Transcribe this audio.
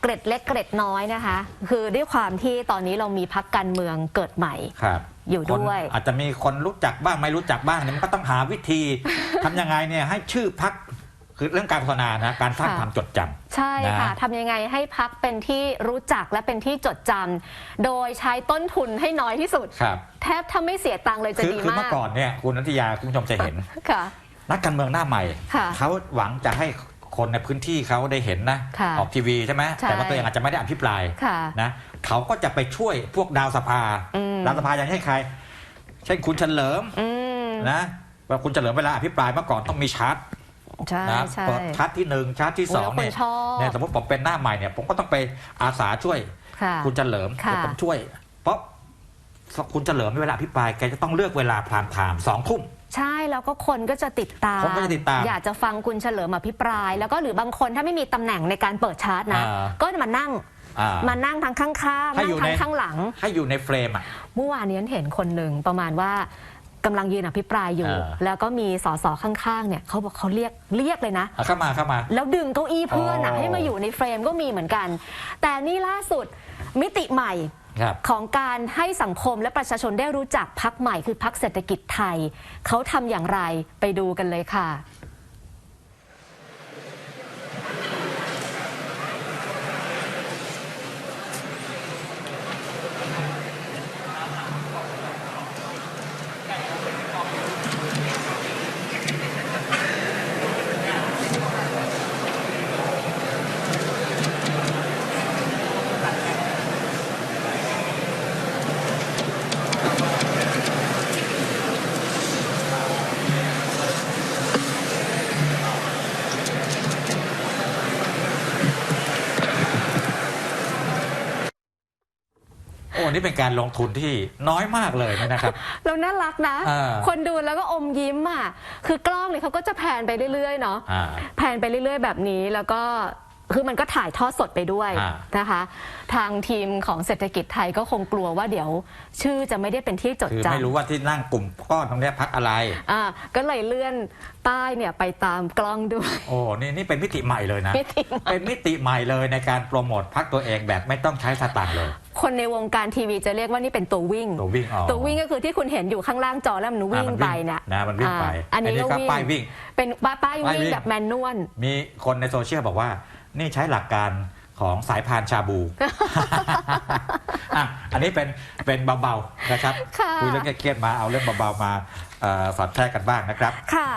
เกร็ดเล็กเกร็ดน้อยนะคะ คือด้วยความที่ตอนนี้เรามีพักการเมืองเกิดใหม่ ครับอยู่ด้วยคนอาจจะมีคนรู้จักบ้างไม่รู้จักบ้างเนี่ยมันก็ต้องหาวิธี ทำยังไงเนี่ยให้ชื่อพักคือเรื่องการโฆษณานะการสร้างค่ะ ความจดจำ ใช่ค่ะนะ ทำยังไงให้พักเป็นที่รู้จักและเป็นที่จดจำโดยใช้ต้นทุนให้น้อยที่สุด ครับแทบถ้าไม่เสียตังค์เลยจะคือดีคือมาเมื่กอก่อนเนี่ยคุณนัทยาคุณผู้ชมจะเห็น ค่ะ นักการเมืองหน้าใหม่ ค่ะ เขาหวังจะให้ คนในพื้นที่เขาได้เห็นนะ ค่ะออกทีวีใช่ไหมใช่แต่ว่าตัวเองอาจจะไม่ได้อภิปรายค่ะนะเขาก็จะไปช่วยพวกดาวสภา อืม ดาวสภาอย่างเช่นใคร เช่นคุณเฉลิมอืมนะว่าคุณเฉลิมเวลาอภิปรายเมื่อก่อนต้องมีชาร์ตใช่นะใช่ เปิดชาร์ตที่หนึ่งชาร์ตที่สองโอ้ยแล้วคนเนี่ยชอบ เนี่ยสมมติผมเป็นหน้าใหม่เนี่ยผมก็ต้องไปอาสาช่วย ค่ะ คุณเฉลิมค่ะ เดี๋ยวผมช่วย เพราะคุณเฉลิมเวลาอภิปรายแกจะต้องเลือกเวลาพรามไทม์สองทุ่ม ใช่แล้วก็คนก็จะติดตาม คนก็จะติดตามอยากจะฟังคุณเฉลิมอภิปราย แล้วก็หรือบางคนถ้าไม่มีตำแหน่งในการเปิดชาร์ตนะ อ่า ก็มานั่งอ่ามานั่งทางข้างๆให้นั่อยู่งทางในข้างหลัง ให้อยู่ในเฟรมอะ เมื่อวานนี้ฉันเห็นคนหนึ่งประมาณว่ากำลังยืนอภิปรายอยู่ เออ แล้วก็มีสสข้างๆเนี่ยเขาบอกเขาเรียกเรียกเลยนะ เอาเข้ามาเข้ามา แล้วดึงเก้าอี้เพื่อนอะอ๋อให้มาอยู่ในเฟรมก็มีเหมือนกัน แต่นี่ล่าสุดมิติใหม่ครับ ของการให้สังคมและประชาชนได้รู้จักพักใหม่คือพักเศรษฐกิจไทย เขาทำอย่างไรไปดูกันเลยค่ะ โอ้นี่เป็นการลงทุนที่น้อยมากเลยนะครับแล้วน่ารักนะ อ่าคนดูแล้วก็อมยิ้มอะคือกล้องเนี่ยเขาก็จะแพนไปเรื่อยๆเนาะอ่าแพนไปเรื่อยๆแบบนี้แล้วก็ คือมันก็ถ่ายทอดสดไปด้วยอ่า นะคะ ทางทีมของเศรษฐกิจไทยก็คงกลัวว่าเดี๋ยว ชื่อจะไม่ได้เป็นที่จดคือจำ ไม่รู้ว่าที่นั่งกลุ่มก้อนตรงเนี้ยพักอะไร อ่าก็เลยเลื่อนป้ายเนี่ยไปตามกล้องด้วย โอ้นี่นี่เป็นมิติใหม่เลยนะ มิติใหม่ เป็นมิติใหม่เลยในการโปรโมทพักตัวเองแบบไม่ต้องใช้สตางค์เลยคนในวงการทีวีจะเรียกว่านี่เป็นตัววิ่ง ตัววิ่งอ๋อตัววิ่งก็คือที่คุณเห็นอยู่ข้างล่างจอแล้วมันวิ่งอ่ามันวิ่งไปเนี่ยนะมันวิ่งไปอ่าอันนี้อันนี้ก็ก็วิ่ง ป้ายวิ่ง เป็นป้ายป้ายป้ายวิ่วิ่งงแบบแมนนวล มีคนในโซเชียลบอกว่า นี่ใช้หลักการของสายพานชาบูอะอันนี้เป็นเป็นเบาๆนะครับค่ะคุยเรื่องเครียดๆมาเอาเรื่องเบาๆมาเอ่อสอดแทรกกันบ้างนะครับ ค่ะ